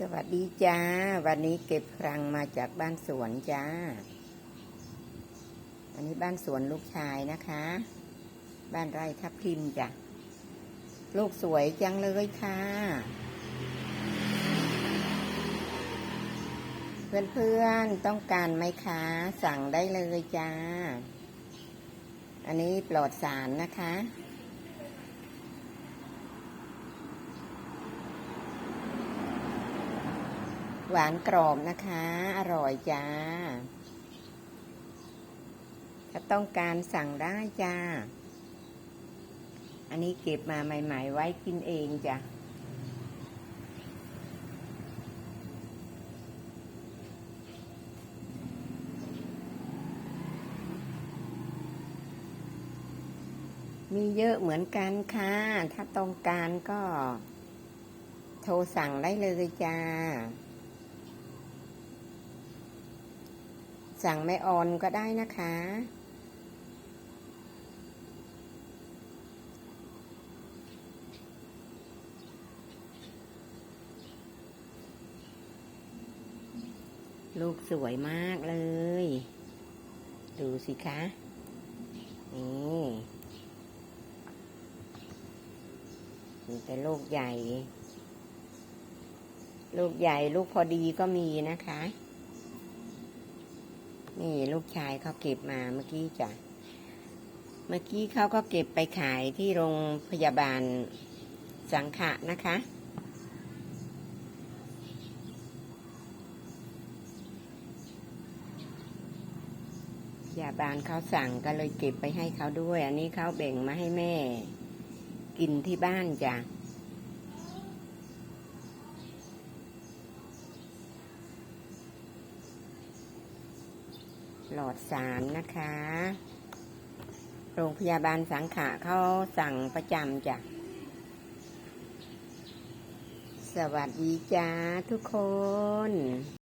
สวัสดีจ้า วันนี้เก็บครังมาจากบ้านสวนจ้า อันนี้บ้านสวนลูกชายนะคะ บ้านไร่ทับทิมจ้ะ ลูกสวยจังเลยค่ะ เพื่อนๆต้องการไหมคะ สั่งได้เลยจ้า อันนี้ปลอดสารนะคะ หวานกรอบนะคะ อร่อยจ้า ถ้าต้องการสั่งได้จ้า อันนี้เก็บมาใหม่ ๆ ไว้กินเองจ้ะมีเยอะเหมือนกันค่ะ ถ้าต้องการก็ โทรสั่งได้เลยจ้า สั่งไม่ออนก็ได้นะคะ ลูกสวยมากเลย ดูสิคะ นี่มีแต่ลูกใหญ่ ลูกใหญ่ลูกพอดีก็มีนะคะ นี่ลูกชายเขาเก็บมาเมื่อกี้จ้ะ เมื่อกี้เขาก็เก็บไปขายที่โรงพยาบาลสังขะนะคะ พยาบาลเขาสั่งก็เลยเก็บไปให้เขาด้วย อันนี้เขาแบ่งมาให้แม่ กินที่บ้านจ้ะ หลอดสารนะคะ โรงพยาบาลสังขะเขาสั่งประจำจ้ะ สวัสดีจ้าทุกคน